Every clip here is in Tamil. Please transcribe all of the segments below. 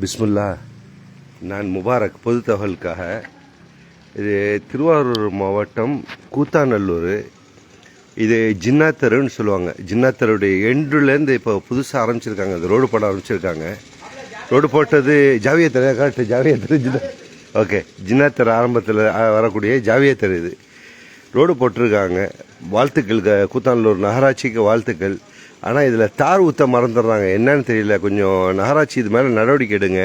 பிஸ்மில்லா. நான் முபாரக் பொது தகவலுக்காக இது திருவாரூர் மாவட்டம் கூத்தாநல்லூர். இது ஜின்னாத்தருன்னு சொல்லுவாங்க. ஜின்னாத்தருடைய எண்டுலேருந்து இப்போ புதுசாக ஆரம்பிச்சிருக்காங்க. அது ரோடு போட ஆரம்பிச்சிருக்காங்க. ரோடு போட்டது ஜாவியத்தர் காட்டு ஜாவியத்தர் ஜின்னா ஓகே. ஜின்னாத்தர் ஆரம்பத்தில் வரக்கூடிய ஜாவியத்தர் இது. ரோடு போட்டிருக்காங்க. வாழ்த்துக்கள் கூத்தாநல்லூர் நகராட்சிக்கு வாழ்த்துக்கள். ஆனால் இதில் தார் ஊற்ற மறந்துடுறாங்க. என்னன்னு தெரியல. கொஞ்சம் நகராட்சி இது மேலே நடவடிக்கை எடுங்க.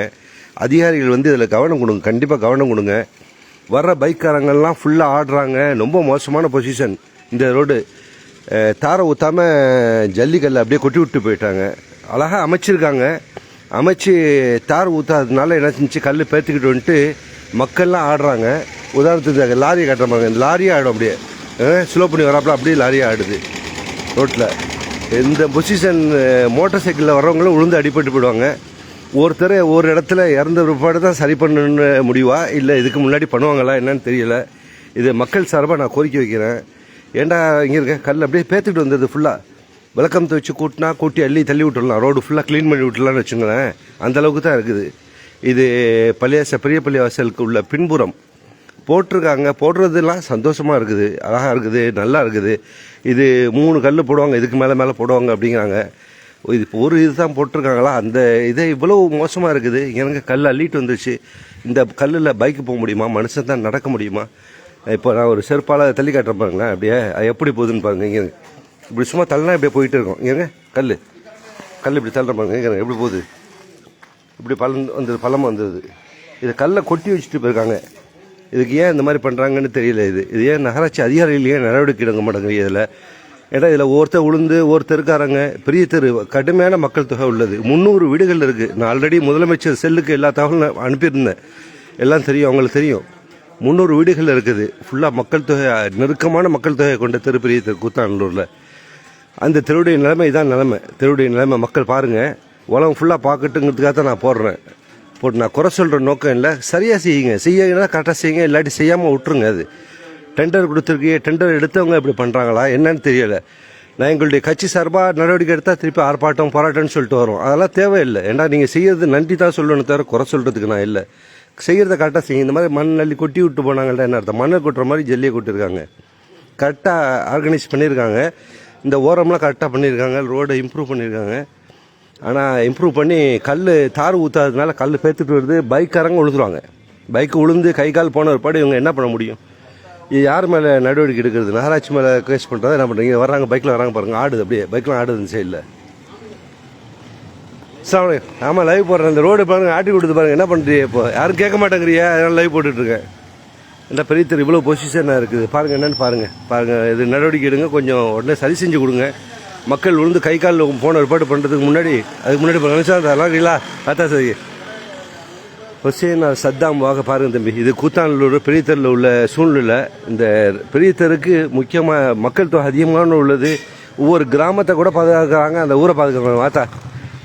அதிகாரிகள் வந்து இதில் கவனம் கொடுங்க. கண்டிப்பாக கவனம் கொடுங்க. வர்ற பைக்காரங்கள்லாம் ஃபுல்லாக ஆடுறாங்க. ரொம்ப மோசமான பொசிஷன் இந்த ரோடு தாரை ஊற்றாம ஜல்லிக்கல்லை அப்படியே கொட்டி விட்டு போயிட்டாங்க. அழகாக அமைச்சிருக்காங்க. அமைச்சு தார் ஊற்றாததுனால என்ன செஞ்சு கல் பேர்த்துக்கிட்டு வந்துட்டு மக்கள்லாம் ஆடுறாங்க. உதாரணத்துக்கு லாரியை கட்டுறாங்க இந்த லாரியே ஆடும் அப்படியே. ஸ்லோ பண்ணி வராப்புல அப்படியே லாரியே ஆடுது ரோட்டில் இந்த பொசிஷன் மோட்டார் சைக்கிளில் வர்றவங்களும் உளுந்து அடிபட்டு போயிடுவாங்க. ஒருத்தர் ஒரு இடத்துல இறந்த பிற்பாடு தான் சரி பண்ணுன்னு முடிவா? இல்லை இதுக்கு முன்னாடி பண்ணுவாங்களா? என்னன்னு தெரியல. இது மக்கள் சார்பாக நான் கோரிக்கை வைக்கிறேன். ஏன்டா இங்கே இருக்க? கல் அப்படியே பேத்துட்டு வந்தது ஃபுல்லாக விளக்கம் துவச்சு கூட்டினா கூட்டி அள்ளி தள்ளி விட்டுடலாம். ரோடு ஃபுல்லாக க்ளீன் பண்ணி விட்டுலான்னு வச்சுங்களேன். அந்தளவுக்கு தான் இருக்குது. இது பள்ளியாச பெரிய பள்ளிவாசலுக்கு உள்ள பின்புறம். போட்டிருக்காங்க. போடுறதுலாம் சந்தோஷமாக இருக்குது. அழகாக இருக்குது. நல்லா இருக்குது. இது மூணு கல் போடுவாங்க. இதுக்கு மேலே மேலே போடுவாங்க அப்படிங்கிறாங்க. இது ஒரு இது தான் போட்டிருக்காங்களா? அந்த இதே இவ்வளோ மோசமாக இருக்குது. எனக்கு கல் அள்ளிட்டு வந்துருச்சு. இந்த கல்லில் பைக்கு போக முடியுமா? மனுஷன் தான் நடக்க முடியுமா? இப்போ நான் ஒரு செருப்பால் தள்ளி காட்டுறேன் பாருங்களேன். அப்படியே அது எப்படி போகுதுன்னு பாருங்க. இங்கே இப்படி சும்மா தள்ளனா இப்படியே போயிட்டு இருக்கோம். இங்க கல் கல் இப்படி தள்ளுற பாருங்க. இங்க எப்படி போகுது? இப்படி பழம் வந்தது பழமாக வந்தது. இதை கல்லை கொட்டி வச்சுட்டு போயிருக்காங்க. இதுக்கு ஏன் இந்த மாதிரி பண்ணுறாங்கன்னு தெரியல இது. இது ஏன் நகராட்சி அதிகாரிகள் ஏன் நடவடிக்கை எடுக்க மாட்டேங்குது இதில்? ஏன்னா இதில் ஒருத்தர் உளுந்து ஒருத்தருக்காரங்க பெரிய தெரு கடுமையான மக்கள் தொகை உள்ளது. முந்நூறு வீடுகள் இருக்குது நான் ஆல்ரெடி முதலமைச்சர் செல்லுக்கு எல்லா தகவலும் அனுப்பியிருந்தேன். எல்லாம் தெரியும் அவங்களுக்கு தெரியும். முந்நூறு வீடுகள் இருக்குது. ஃபுல்லாக மக்கள் தொகை நெருக்கமான மக்கள் தொகையை கொண்ட தெரு பெரிய தெரு கூத்தாநல்லூரில். அந்த தெருவுடைய நிலைமை இதான் நிலைமை. தெருவுடைய நிலைமை மக்கள் பாருங்கள் உலகம் ஃபுல்லாக பார்க்கட்டுங்கிறதுக்காக தான் நான் போடுறேன். போட்டு நான் குறை சொல்கிற நோக்கம் இல்லை. சரியாக செய்யுங்க. செய்யுங்கன்னா கரெக்டாக செய்யுங்க. இல்லாட்டி செய்யாமல் விட்டுருங்க அது. டெண்டர் கொடுத்துருக்கீங்க. டெண்டர் எடுத்தவங்க இப்படி பண்ணுறாங்களா என்னன்னு தெரியலை. நான் எங்களுடைய கட்சி சார்பாக நடவடிக்கை எடுத்தால் திருப்பி ஆர்ப்பாட்டம் போராட்டம்னு சொல்லிட்டு வரும். அதெல்லாம் தேவையில்லை. ஏன்னா நீங்கள் செய்யறது நன்றி தான் சொல்லணும் தவிர குறை சொல்கிறதுக்கு நான் இல்லை. செய்கிறத கரெக்டாக செய்யும் இந்த மாதிரி மண் அள்ளி கொட்டி விட்டு போனாங்கள்ட்ட என்ன அர்த்தம்? மண்ணை கொட்டுற மாதிரி ஜல்லியை கொட்டிருக்காங்க. கரெக்டாக ஆர்கனைஸ் பண்ணியிருக்காங்க இந்த ஓரம்லாம் கரெக்டாக பண்ணியிருக்காங்க ரோடை இம்ப்ரூவ் பண்ணியிருக்காங்க ஆனால் இம்ப்ரூவ் பண்ணி கல் தார் ஊற்றாததுனால கல் பேத்துட்டு வருது பைக்காரங்க உழுதுருவாங்க. பைக் உளுந்து கை கால் போன ஒருபாடு இவங்க என்ன பண்ண முடியும்? இது யார் மேலே நடவடிக்கை எடுக்கிறது? நகராட்சி மேலே கேஸ் பண்ணுறதா என்ன பண்ணுறீங்க வர்றாங்க பைக்கில் வராங்க பாருங்கள் ஆடுது அப்படியே. பைக்லாம் ஆடுதுன்னு இந்த சைடில் சார் ஆமாம் லைவ் போடுறேன். இந்த ரோடு பாருங்கள் ஆட்டி கொடுத்து பாருங்க என்ன பண்ணுறீங்க இப்போ? யாரும் கேட்க மாட்டேங்கிறியா அதனால் லைவ் போட்டுட்ருக்கேன் இந்த பெரிய தெரு இவ்வளோ பொசிஷனாக இருக்குது. பாருங்கள் என்னென்னு பாருங்கள் பாருங்கள் இது நடவடிக்கை எடுங்க. கொஞ்சம் உடனே சரி செஞ்சு கொடுங்க. மக்கள் விழுந்து கை காலில் போன ஏற்பாடு பண்ணுறதுக்கு முன்னாடி அதுக்கு முன்னாடி நினச்சா அதெல்லாம் இருக்கீங்களா பார்த்தா சரி. ஹொசேனார் சத்தாம் வாக பாருங்க தம்பி. இது கூத்தானூர் பெரிய தெருவில் உள்ள சூழ்நிலை இந்த பெரிய தெருக்கு முக்கியமாக மக்கள் தொகை அதிகமான உள்ளது. ஒவ்வொரு கிராமத்தை கூட பாதுகாக்கிறாங்க அந்த ஊரை பாதுகாக்கிறாங்க. வாத்தா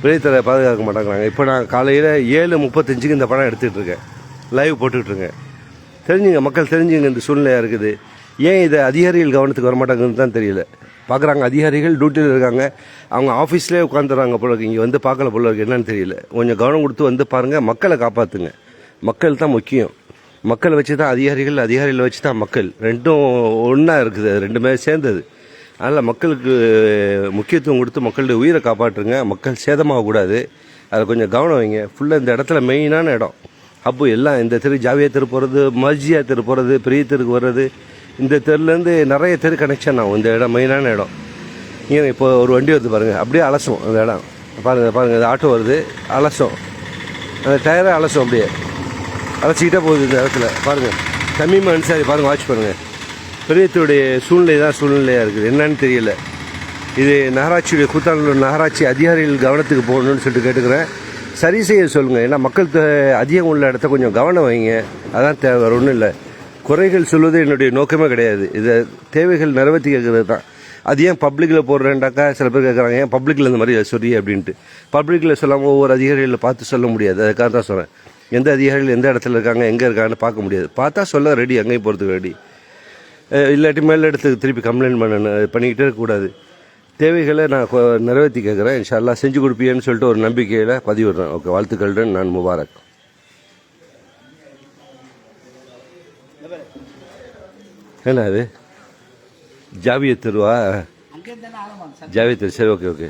பெரிய பாதுகாக்க மாட்டேங்கிறாங்க. இப்போ நான் காலையில் ஏழு முப்பத்தஞ்சுக்கு இந்த படம் எடுத்துகிட்டு இருக்கேன். லைவ் போட்டுக்கிட்டுருக்கேன் தெரிஞ்சுங்க மக்கள் தெரிஞ்சுங்க இந்த சூழ்நிலையாக இருக்குது. ஏன் இதை அதிகாரிகள் கவனத்துக்கு வரமாட்டாங்கன்னு தான் தெரியல. பார்க்குறாங்க அதிகாரிகள் டியூட்டியில் இருக்காங்க. அவங்க ஆஃபீஸ்லேயே உட்காந்துறாங்க போல இருக்கு. இங்கே வந்து பார்க்கல போல இருக்கு. என்னன்னு தெரியல. கொஞ்சம் கவனம் கொடுத்து வந்து பாருங்கள் மக்களை காப்பாற்றுங்க மக்கள் தான் முக்கியம். மக்களை வச்சு தான் அதிகாரிகள் அதிகாரிகளை வச்சு தான் மக்கள். ரெண்டும் ஒன்றா இருக்குது. ரெண்டுமே சேர்ந்தது. அதனால் மக்களுக்கு முக்கியத்துவம் கொடுத்து மக்களுடைய உயிரை காப்பாற்றுங்க. மக்கள் சேதமாகக்கூடாது அதை கொஞ்சம் கவனம் வைங்க. ஃபுல்லாக இந்த இடத்துல மெயினான இடம். அப்போ எல்லாம் இந்த தெரு ஜாவியா திரு போகிறது மர்ஜியா திரு போகிறது பெரிய தெருக்கு வர்றது இந்த தெருலேருந்து நிறைய தெரு கனெக்ஷன் ஆகும். இந்த இடம் மெயினான இடம். இங்கே இப்போ ஒரு வண்டி வருது பாருங்கள் அப்படியே அலசும் அந்த இடம். பாருங்கள் பாருங்கள் இந்த ஆட்டோ வருது. அலசும். அந்த டயரை அலசும் அப்படியே. அலசிக்கிட்டே போகுது இந்த இடத்துல. பாருங்கள் தமிம் அன்சாரி பாருங்கள் வாட்ச் பண்ணுங்கள் பெரியத்துடைய சூழ்நிலை தான் சூழ்நிலையாக இருக்குது. என்னன்னு தெரியல. இது நகராட்சியுடைய கூத்தாநல்லூர் நகராட்சி அதிகாரிகள் கவனத்துக்கு போகணும்னு சொல்லிட்டு கேட்டுக்கிறேன். சரி செய்ய சொல்லுங்கள் ஏன்னா மக்கள் அதிகம் உள்ள இடத்த கொஞ்சம் கவனம் வைங்க. அதான் தேவை வேறு ஒன்றும் இல்லை. குறைகள் சொல்வது என்னுடைய நோக்கமே கிடையாது. இதை தேவைகள் நிறைவேற்றி கேட்குறது தான். அது ஏன் பப்ளிக்கில் போடுறேன்டாக்கா? சில பேர் கேட்குறாங்க ஏன் பப்ளிக்கில் இந்த மாதிரி சொல்லி அப்படின்ட்டு. பப்ளிக்கில் சொல்லாமல் ஒவ்வொரு அதிகாரிகளில் பார்த்து சொல்ல முடியாது. அதுக்காக தான் சொல்கிறேன் எந்த அதிகாரிகள் எந்த இடத்துல இருக்காங்க எங்கே இருக்காங்கன்னு பார்க்க முடியாது. பார்த்தா சொல்ல ரெடி அங்கேயும் போகிறதுக்கு ரெடி இல்லாட்டி மேல் இடத்துக்கு திருப்பி கம்ப்ளைண்ட் பண்ண பண்ணிக்கிட்டே இருக்கக்கூடாது தேவைகளை நான் நிறைவேற்றி கேட்குறேன். இன்ஷால்லா செஞ்சு கொடுப்பீங்கன்னு சொல்லிட்டு ஒரு நம்பிக்கையில் பதிவிடுறேன். ஓகே வாழ்த்துக்களுடன் நான் முபாரக். என்ன அது ஜாவிய தெருவா? ஜாவிய தெரு சரி ஓகே ஓகே.